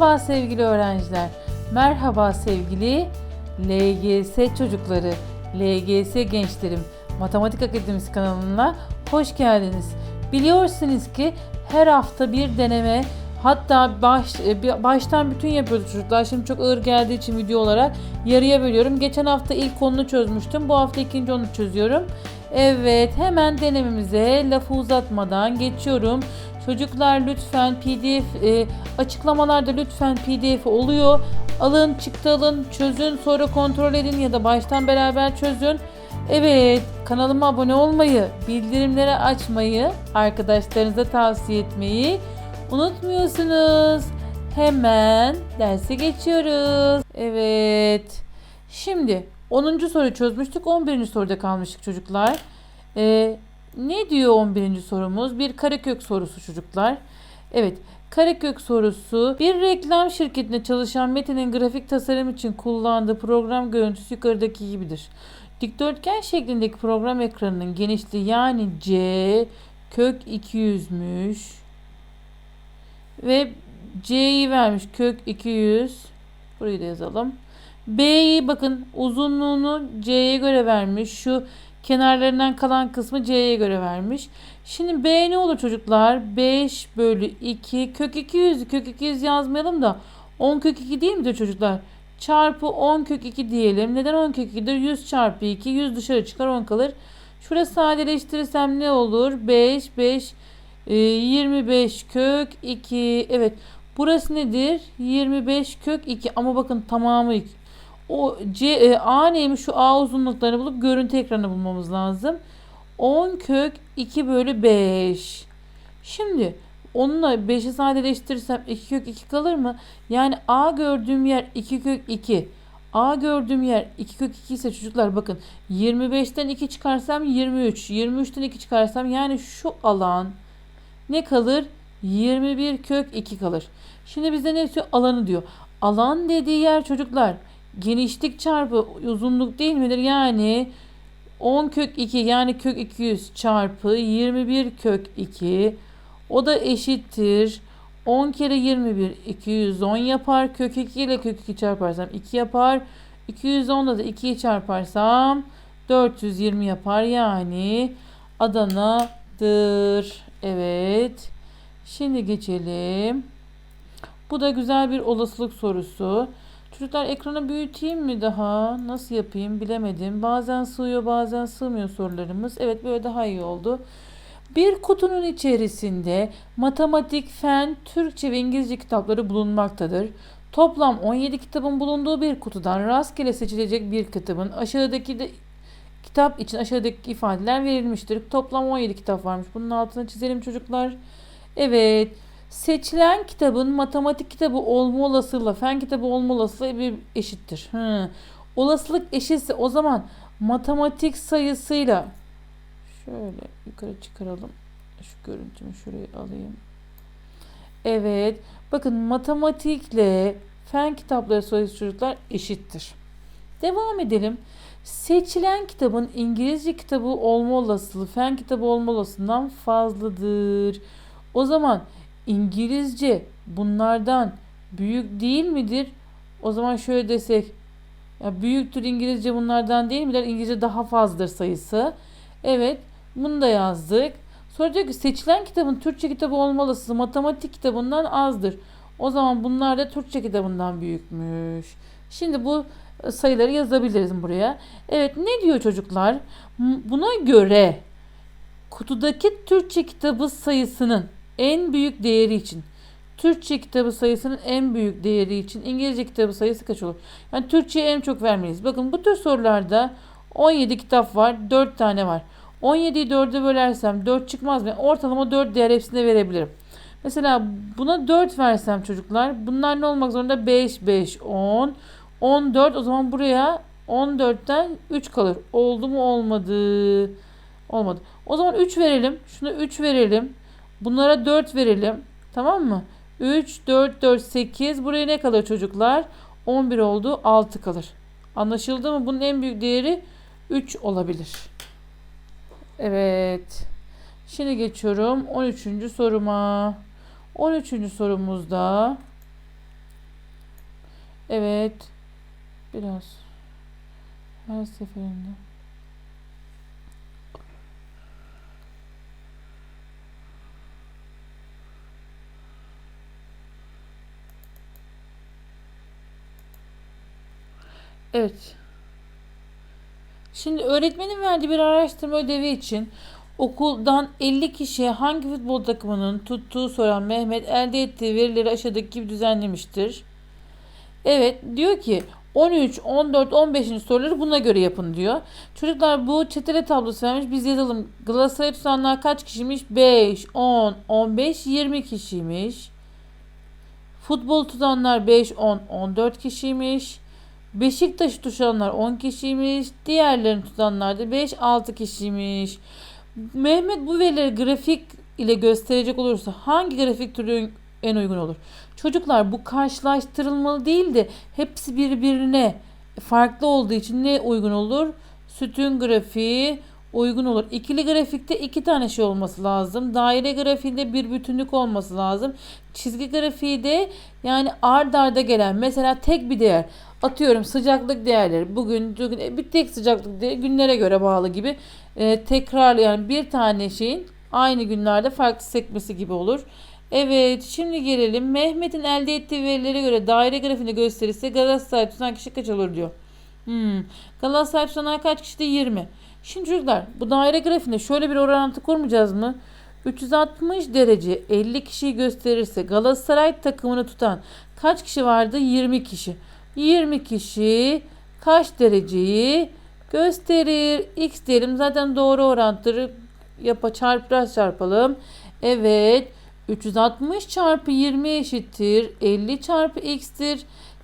Merhaba sevgili öğrenciler. Merhaba sevgili LGS çocukları, LGS gençlerim. Matematik Akademisi kanalına hoş geldiniz. Biliyorsunuz ki her hafta bir deneme hatta baş, e, baştan bütün yapıyoruz çocuklar. Şimdi çok ağır geldiği için video olarak yarıya bölüyorum. Geçen hafta ilk konunu çözmüştüm. Bu hafta ikinci onu çözüyorum. Evet hemen denememize lafı uzatmadan geçiyorum. Çocuklar lütfen PDF e, açıklamalarda lütfen PDF oluyor. Alın çıktı alın çözün sonra kontrol edin ya da baştan beraber çözün. Evet kanalıma abone olmayı, bildirimleri açmayı, arkadaşlarınıza tavsiye etmeyi unutmuyorsunuz. Hemen derse geçiyoruz. Evet. Şimdi 10. soruyu çözmüştük. 11. soruda kalmıştık çocuklar. Ee, ne diyor 11. sorumuz? Bir karekök sorusu çocuklar. Evet. Karekök sorusu bir reklam şirketinde çalışan Metin'in grafik tasarım için kullandığı program görüntüsü yukarıdaki gibidir. Dikdörtgen şeklindeki program ekranının genişliği yani C kök 200'müş ve C'yi vermiş kök 200 burayı da yazalım. B'yi bakın uzunluğunu C'ye göre vermiş. Şu kenarlarından kalan kısmı C'ye göre vermiş. Şimdi B ne olur çocuklar? 5 bölü 2 kök 200 kök 200 yazmayalım da 10 kök 2 değil midir çocuklar? Çarpı 10 kök 2 diyelim. Neden 10 kök 2'dir? 100 çarpı 2 100 dışarı çıkar 10 kalır. Şurası sadeleştirirsem ne olur? 5 5 e, 25 kök 2 evet burası nedir? 25 kök 2 ama bakın tamamı 2. O C, e, A neymiş? Şu A uzunluklarını bulup görüntü ekranı bulmamız lazım. 10 kök 2 bölü 5. Şimdi onunla 5'i sadeleştirirsem 2 kök 2 kalır mı? Yani A gördüğüm yer 2 kök 2. A gördüğüm yer 2 kök 2 ise çocuklar bakın 25'ten 2 çıkarsam 23. 23'ten 2 çıkarsam yani şu alan ne kalır? 21 kök 2 kalır. Şimdi bize ne diyor? Alanı diyor. Alan dediği yer çocuklar genişlik çarpı uzunluk değil midir? Yani 10 kök 2 yani kök 200 çarpı 21 kök 2 o da eşittir. 10 kere 21 210 yapar. Kök 2 ile kök 2 çarparsam 2 yapar. 210 da 2'yi çarparsam 420 yapar. Yani Adana'dır. Evet. Şimdi geçelim. Bu da güzel bir olasılık sorusu. Çocuklar ekranı büyüteyim mi daha? Nasıl yapayım bilemedim. Bazen sığıyor bazen sığmıyor sorularımız. Evet böyle daha iyi oldu. Bir kutunun içerisinde matematik, fen, Türkçe ve İngilizce kitapları bulunmaktadır. Toplam 17 kitabın bulunduğu bir kutudan rastgele seçilecek bir kitabın aşağıdaki de kitap için aşağıdaki ifadeler verilmiştir. Toplam 17 kitap varmış. Bunun altına çizelim çocuklar. Evet. Seçilen kitabın matematik kitabı olma olasılığı fen kitabı olma olasılığı bir eşittir. Hı. Olasılık eşitse o zaman matematik sayısıyla şöyle yukarı çıkaralım. Şu görüntümü şuraya alayım. Evet. Bakın matematikle fen kitapları sayısı çocuklar eşittir. Devam edelim. Seçilen kitabın İngilizce kitabı olma olasılığı fen kitabı olma olasılığından fazladır. O zaman İngilizce bunlardan büyük değil midir? O zaman şöyle desek ya büyüktür İngilizce bunlardan değil midir? İngilizce daha fazladır sayısı. Evet bunu da yazdık. Sonra diyor ki seçilen kitabın Türkçe kitabı olmalısı matematik kitabından azdır. O zaman bunlar da Türkçe kitabından büyükmüş. Şimdi bu sayıları yazabiliriz buraya. Evet ne diyor çocuklar? Buna göre kutudaki Türkçe kitabı sayısının en büyük değeri için Türkçe kitabı sayısının en büyük değeri için İngilizce kitabı sayısı kaç olur? Yani Türkçe'ye en çok vermeliyiz. Bakın bu tür sorularda 17 kitap var, 4 tane var. 17'yi 4'e bölersem 4 çıkmaz mı? Ortalama 4 değer hepsine verebilirim. Mesela buna 4 versem çocuklar bunlar ne olmak zorunda? 5, 5, 10, 14 o zaman buraya 14'ten 3 kalır. Oldu mu olmadı. Olmadı. O zaman 3 verelim. Şuna 3 verelim. Bunlara 4 verelim. Tamam mı? 3, 4, 4, 8. Buraya ne kalır çocuklar? 11 oldu. 6 kalır. Anlaşıldı mı? Bunun en büyük değeri 3 olabilir. Evet. Şimdi geçiyorum 13. soruma. 13. sorumuzda Evet. Biraz. Her seferinde. Evet. Şimdi öğretmenin verdiği bir araştırma ödevi için okuldan 50 kişiye hangi futbol takımının tuttuğu soran Mehmet elde ettiği verileri aşağıdaki gibi düzenlemiştir. Evet diyor ki 13, 14, 15. soruları buna göre yapın diyor. Çocuklar bu çetele tablosu vermiş. Biz yazalım. Galatasaray tutanlar kaç kişiymiş? 5, 10, 15, 20 kişiymiş. Futbol tutanlar 5, 10, 14 kişiymiş. Beşiktaş'ı tutanlar 10 kişiymiş. Diğerlerini tutanlar da 5, 6 kişiymiş. Mehmet bu verileri grafik ile gösterecek olursa hangi grafik türü en uygun olur? Çocuklar bu karşılaştırılmalı değil de hepsi birbirine farklı olduğu için ne uygun olur? Sütun grafiği uygun olur. İkili grafikte iki tane şey olması lazım. Daire grafiğinde bir bütünlük olması lazım. Çizgi grafiği de yani ard arda gelen mesela tek bir değer. Atıyorum sıcaklık değerleri bugün, bugün e, bir tek sıcaklık değeri günlere göre bağlı gibi e, tekrar yani bir tane şeyin aynı günlerde farklı sekmesi gibi olur. Evet şimdi gelelim. Mehmet'in elde ettiği verilere göre daire grafiğinde gösterirse Galatasaray tutan kişi kaç olur diyor. Hmm. Galatasaray tutanlar kaç kişi de 20. Şimdi çocuklar bu daire grafiğinde şöyle bir orantı kurmayacağız mı? 360 derece 50 kişiyi gösterirse Galatasaray takımını tutan kaç kişi vardı? 20 kişi. 20 kişi kaç dereceyi gösterir? X diyelim zaten doğru orantıları yapa çarpbiraz çarpalım. Evet 360 çarpı 20 eşittir 50 çarpı x'tir.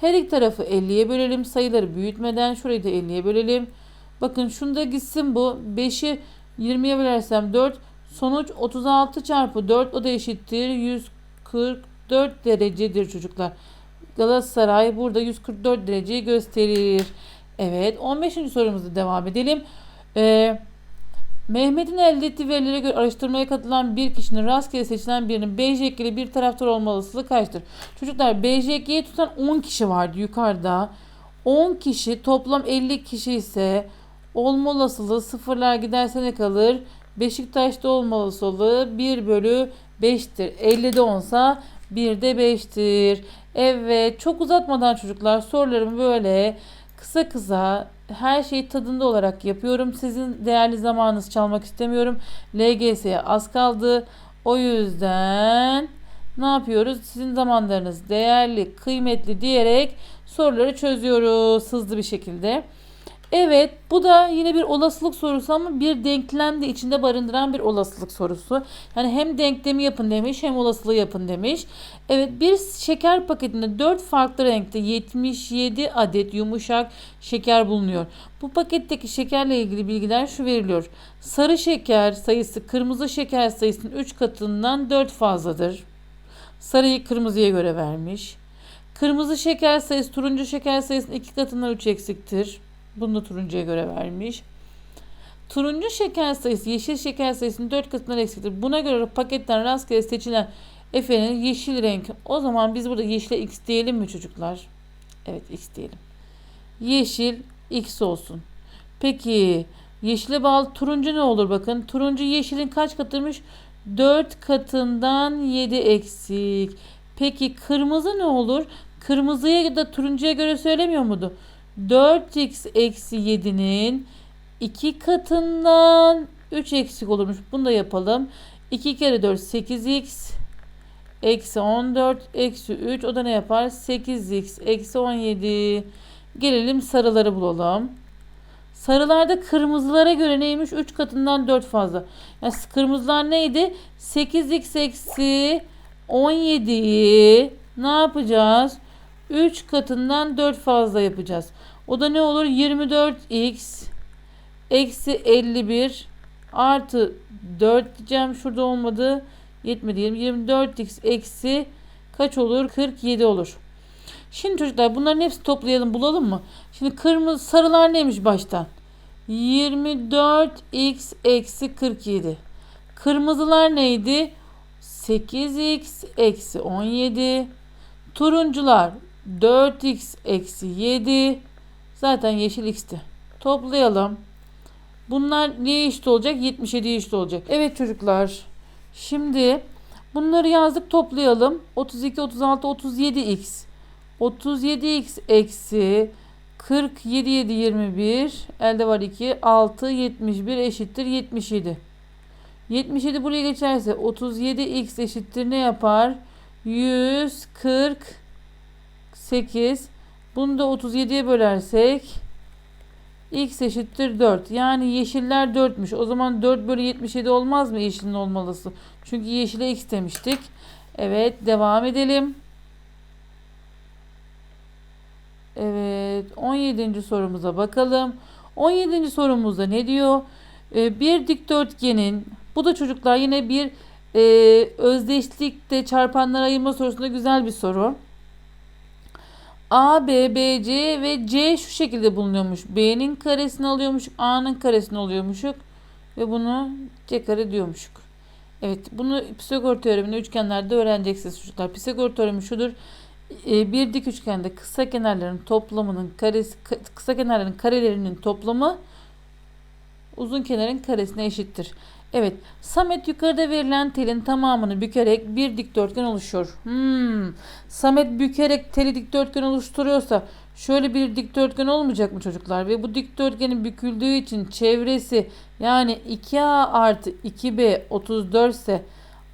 Her iki tarafı 50'ye bölelim. Sayıları büyütmeden şurayı da 50'ye bölelim. Bakın şunda gitsin bu. 5'i 20'ye bölersem 4. Sonuç 36 çarpı 4 o da eşittir 144 derecedir çocuklar. Galatasaray burada 144 dereceyi gösterir. Evet 15. sorumuza devam edelim. Ee, Mehmet'in elde ettiği verilere göre araştırmaya katılan bir kişinin rastgele seçilen birinin BJK ile bir taraftar olma olasılığı kaçtır? Çocuklar BJK'yi tutan 10 kişi vardı yukarıda. 10 kişi toplam 50 kişi ise olma olasılığı sıfırlar giderse ne kalır? Beşiktaş'ta olma olasılığı 1 bölü 5'tir. 50'de olsa 1 de 5'tir. Evet çok uzatmadan çocuklar sorularımı böyle kısa kısa her şeyi tadında olarak yapıyorum. Sizin değerli zamanınızı çalmak istemiyorum. LGS'ye az kaldı. O yüzden ne yapıyoruz? Sizin zamanlarınız değerli, kıymetli diyerek soruları çözüyoruz hızlı bir şekilde. Evet bu da yine bir olasılık sorusu ama bir denklem de içinde barındıran bir olasılık sorusu. Yani hem denklemi yapın demiş hem olasılığı yapın demiş. Evet bir şeker paketinde 4 farklı renkte 77 adet yumuşak şeker bulunuyor. Bu paketteki şekerle ilgili bilgiler şu veriliyor. Sarı şeker sayısı kırmızı şeker sayısının 3 katından 4 fazladır. Sarıyı kırmızıya göre vermiş. Kırmızı şeker sayısı turuncu şeker sayısının 2 katından 3 eksiktir. Bunu da turuncuya göre vermiş. Turuncu şeker sayısı yeşil şeker sayısının 4 katından eksiktir. Buna göre paketten rastgele seçilen Efe'nin yeşil renk. O zaman biz burada yeşile x diyelim mi çocuklar? Evet x diyelim. Yeşil x olsun. Peki yeşile bağlı turuncu ne olur bakın. Turuncu yeşilin kaç katıymış? 4 katından 7 eksik. Peki kırmızı ne olur? Kırmızıya da turuncuya göre söylemiyor muydu? 4x eksi 7'nin 2 katından 3 eksik olurmuş. Bunu da yapalım. 2 kere 4 8x eksi 14 eksi 3 o da ne yapar? 8x eksi 17. Gelelim sarıları bulalım. Sarılarda kırmızılara göre neymiş? 3 katından 4 fazla. Yani kırmızılar neydi? 8x eksi 17'yi ne yapacağız? 3 katından 4 fazla yapacağız. O da ne olur? 24x eksi 51 artı 4 diyeceğim. Şurada olmadı. Yetmedi. diyelim. 24x eksi kaç olur? 47 olur. Şimdi çocuklar bunların hepsini toplayalım bulalım mı? Şimdi kırmızı sarılar neymiş baştan? 24x eksi 47. Kırmızılar neydi? 8x eksi 17. Turuncular 4x eksi 7 zaten yeşil x'ti. Toplayalım. Bunlar neye eşit olacak? 77'ye eşit olacak. Evet çocuklar. Şimdi bunları yazdık toplayalım. 32, 36, 37x. 37x eksi 47, 7, 21. Elde var 2. 6, 71 eşittir 77. 77 buraya geçerse 37x eşittir ne yapar? 148. Bunu da 37'ye bölersek x eşittir 4. Yani yeşiller 4'müş. O zaman 4 bölü 77 olmaz mı yeşilin olmalısı? Çünkü yeşile x demiştik. Evet devam edelim. Evet 17. sorumuza bakalım. 17. sorumuzda ne diyor? Ee, bir dikdörtgenin bu da çocuklar yine bir e, özdeşlikte çarpanlar ayırma sorusunda güzel bir soru. A, B, B, C ve C şu şekilde bulunuyormuş. B'nin karesini alıyormuş, A'nın karesini alıyormuşuk ve bunu C kare diyormuşuk. Evet, bunu Pisagor teoreminde üçgenlerde öğreneceksiniz çocuklar. Pisagor teoremi şudur. E, bir dik üçgende kısa kenarların toplamının karesi kısa kenarların karelerinin toplamı uzun kenarın karesine eşittir. Evet, Samet yukarıda verilen telin tamamını bükerek bir dikdörtgen oluşuyor. Hmm. Samet bükerek teli dikdörtgen oluşturuyorsa şöyle bir dikdörtgen olmayacak mı çocuklar? Ve bu dikdörtgenin büküldüğü için çevresi yani 2A artı 2B 34 ise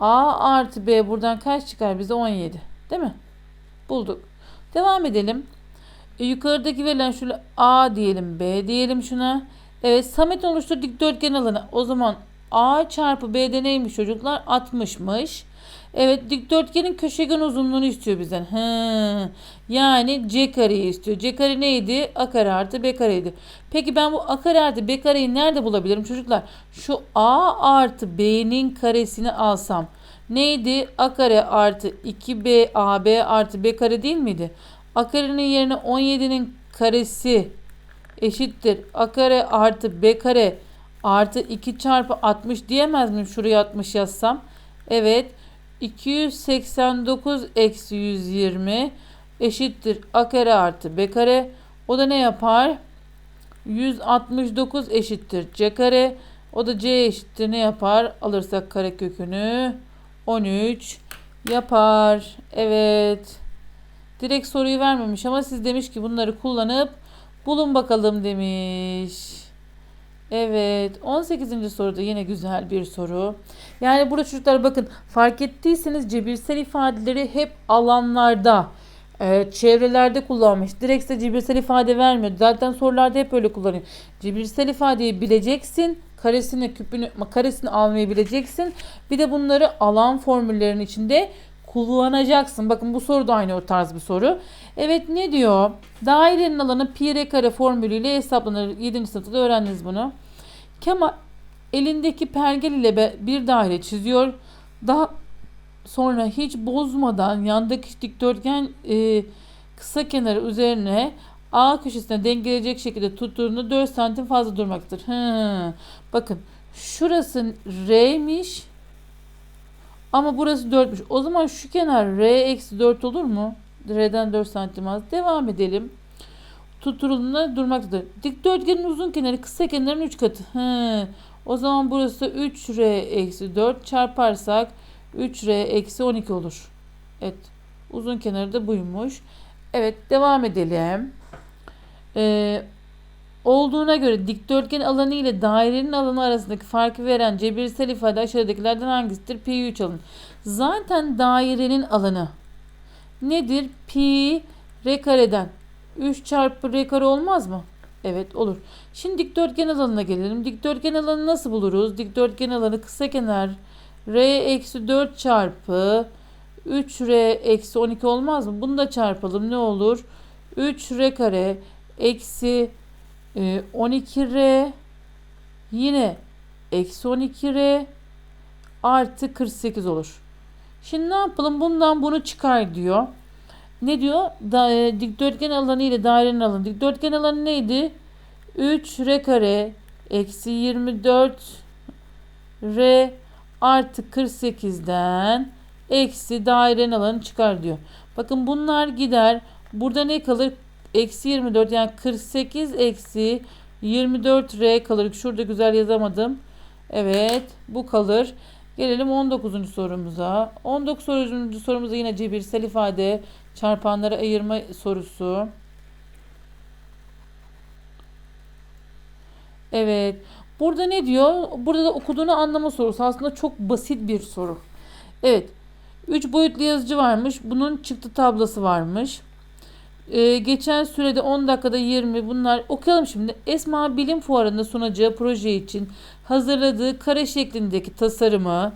A artı B buradan kaç çıkar bize? 17. Değil mi? Bulduk. Devam edelim. E, yukarıdaki verilen şöyle A diyelim, B diyelim şuna. Evet, Samet oluştur dikdörtgen alanı. O zaman A çarpı B'de neymiş çocuklar? 60'mış. Evet dikdörtgenin köşegen uzunluğunu istiyor bizden. He. Yani C kareyi istiyor. C kare neydi? A kare artı B kareydi. Peki ben bu A kare artı B kareyi nerede bulabilirim çocuklar? Şu A artı B'nin karesini alsam. Neydi? A kare artı 2B AB artı B kare değil miydi? A karenin yerine 17'nin karesi eşittir. A kare artı B kare artı 2 çarpı 60 diyemez miyim? Şuraya 60 yazsam. Evet. 289 eksi 120 eşittir a kare artı b kare. O da ne yapar? 169 eşittir c kare. O da c eşittir ne yapar? Alırsak kare kökünü 13 yapar. Evet. Direkt soruyu vermemiş ama siz demiş ki bunları kullanıp bulun bakalım demiş. Evet 18. soruda yine güzel bir soru. Yani burada çocuklar bakın fark ettiyseniz cebirsel ifadeleri hep alanlarda e, çevrelerde kullanmış. Direkt size cebirsel ifade vermiyor. Zaten sorularda hep öyle kullanıyor. Cebirsel ifadeyi bileceksin. Karesini, küpünü, karesini almayı bileceksin. Bir de bunları alan formüllerinin içinde kullanacaksın. Bakın bu soru da aynı o tarz bir soru. Evet ne diyor? Dairenin alanı pi r kare formülüyle hesaplanır. 7. sınıfta da öğrendiniz bunu. Kemal elindeki pergel ile bir daire çiziyor. Daha sonra hiç bozmadan yandaki dikdörtgen e, kısa kenarı üzerine A köşesine dengeleyecek şekilde tuttuğunda 4 santim fazla durmaktır. Hı. Bakın şurası R'miş ama burası 4'müş. O zaman şu kenar R eksi 4 olur mu? R'den 4 santim az. Devam edelim. Tutturulduğunda durmaktadır. Dikdörtgenin uzun kenarı kısa kenarın 3 katı. He. O zaman burası 3R eksi 4 çarparsak 3R eksi 12 olur. Evet. Uzun kenarı da buymuş. Evet devam edelim. Ee, olduğuna göre dikdörtgen alanı ile dairenin alanı arasındaki farkı veren cebirsel ifade aşağıdakilerden hangisidir? Pi 3 alın. Zaten dairenin alanı nedir? Pi r kareden 3 çarpı r kare olmaz mı? Evet olur. Şimdi dikdörtgen alanına gelelim. Dikdörtgen alanı nasıl buluruz? Dikdörtgen alanı kısa kenar r eksi 4 çarpı 3r eksi 12 olmaz mı? Bunu da çarpalım. Ne olur? 3r kare eksi 12r e, yine eksi 12r artı 48 olur. Şimdi ne yapalım? Bundan bunu çıkar diyor. Ne diyor? Da, e, dikdörtgen alanı ile dairenin alanı. Dikdörtgen alanı neydi? 3 r kare eksi 24 r artı 48'den eksi dairenin alanı çıkar diyor. Bakın bunlar gider. Burada ne kalır? Eksi 24 yani 48 eksi 24R kalır. Şurada güzel yazamadım. Evet bu kalır. Gelelim 19. sorumuza. 19. sorumuzda sorumuzda yine cebirsel ifade çarpanları ayırma sorusu. Evet. Burada ne diyor? Burada da okuduğunu anlama sorusu. Aslında çok basit bir soru. Evet. 3 boyutlu yazıcı varmış. Bunun çıktı tablosu varmış. Ee, geçen sürede 10 dakikada 20 bunlar okuyalım şimdi. Esma Bilim Fuarı'nda sunacağı proje için hazırladığı kare şeklindeki tasarımı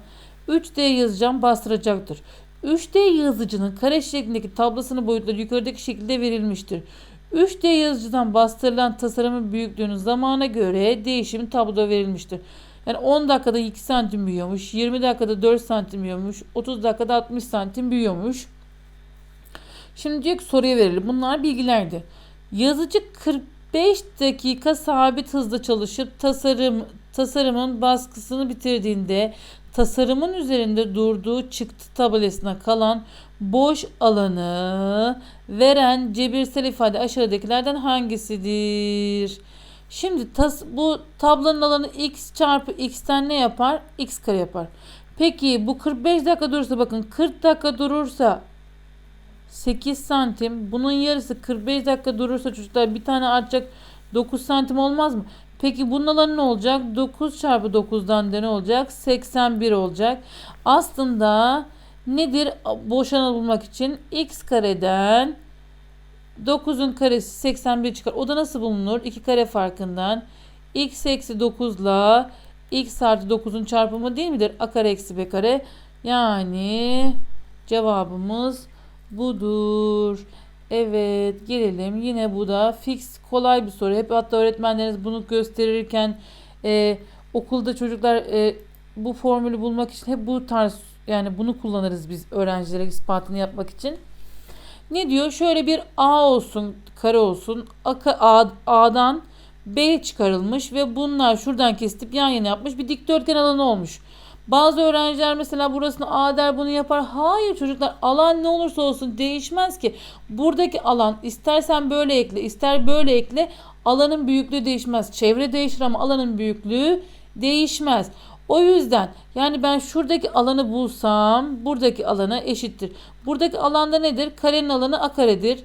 3D yazıcıdan bastıracaktır. 3D yazıcının kare şeklindeki tablosunu boyutları yukarıdaki şekilde verilmiştir. 3D yazıcıdan bastırılan tasarımın büyüklüğünün zamana göre değişim tabloda verilmiştir. Yani 10 dakikada 2 santim büyüyormuş, 20 dakikada 4 santim büyüyormuş, 30 dakikada 60 santim büyüyormuş. Şimdi diyor ki soruya verelim. Bunlar bilgilerdi. Yazıcı 45 dakika sabit hızda çalışıp tasarım tasarımın baskısını bitirdiğinde tasarımın üzerinde durduğu çıktı tabelasına kalan boş alanı veren cebirsel ifade aşağıdakilerden hangisidir? Şimdi tas, bu tablonun alanı x çarpı x'ten ne yapar? x kare yapar. Peki bu 45 dakika durursa bakın 40 dakika durursa 8 santim. Bunun yarısı 45 dakika durursa çocuklar bir tane artacak 9 santim olmaz mı? Peki bunun alanı ne olacak? 9 çarpı 9'dan da ne olacak? 81 olacak. Aslında nedir boş alanı bulmak için? x kareden 9'un karesi 81 çıkar. O da nasıl bulunur? 2 kare farkından x eksi 9 ile x artı 9'un çarpımı değil midir? a kare eksi b kare. Yani cevabımız budur. Evet gelelim yine bu da fix kolay bir soru. Hep hatta öğretmenleriniz bunu gösterirken e, okulda çocuklar e, bu formülü bulmak için hep bu tarz yani bunu kullanırız biz öğrencilere ispatını yapmak için. Ne diyor? Şöyle bir A olsun, kare olsun. A, A, A'dan B çıkarılmış ve bunlar şuradan kesip yan yana yapmış bir dikdörtgen alanı olmuş. Bazı öğrenciler mesela burasını A der bunu yapar. Hayır çocuklar alan ne olursa olsun değişmez ki. Buradaki alan istersen böyle ekle ister böyle ekle alanın büyüklüğü değişmez. Çevre değişir ama alanın büyüklüğü değişmez. O yüzden yani ben şuradaki alanı bulsam buradaki alana eşittir. Buradaki alanda nedir? Karenin alanı a karedir.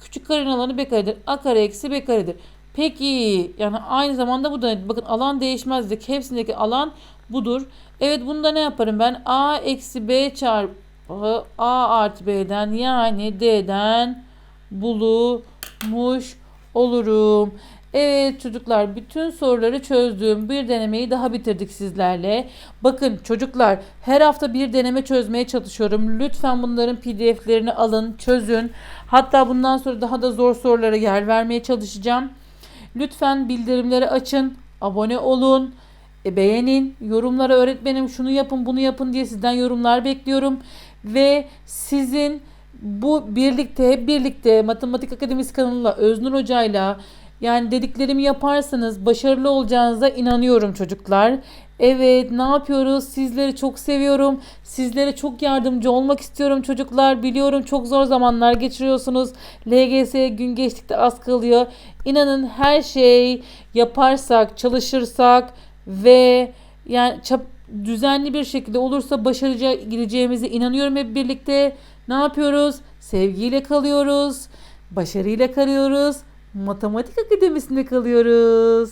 Küçük karenin alanı b karedir. a kare eksi b karedir. Peki yani aynı zamanda bu da bakın alan değişmezdik. Hepsindeki alan budur. Evet bunda ne yaparım ben? A eksi B çarpı A artı B'den yani D'den bulmuş olurum. Evet çocuklar bütün soruları çözdüm. Bir denemeyi daha bitirdik sizlerle. Bakın çocuklar her hafta bir deneme çözmeye çalışıyorum. Lütfen bunların pdf'lerini alın çözün. Hatta bundan sonra daha da zor sorulara yer vermeye çalışacağım. Lütfen bildirimleri açın. Abone olun. E, beğenin, yorumlara öğretmenim şunu yapın bunu yapın diye sizden yorumlar bekliyorum. Ve sizin bu birlikte hep birlikte Matematik Akademisi kanalıyla Öznur Hoca'yla yani dediklerimi yaparsanız başarılı olacağınıza inanıyorum çocuklar. Evet ne yapıyoruz? Sizleri çok seviyorum. Sizlere çok yardımcı olmak istiyorum çocuklar. Biliyorum çok zor zamanlar geçiriyorsunuz. LGS gün geçtikçe az kalıyor. İnanın her şey yaparsak, çalışırsak ve yani çap, düzenli bir şekilde olursa başarıya gideceğimize inanıyorum hep birlikte. Ne yapıyoruz? Sevgiyle kalıyoruz. Başarıyla kalıyoruz. Matematik akademisinde kalıyoruz.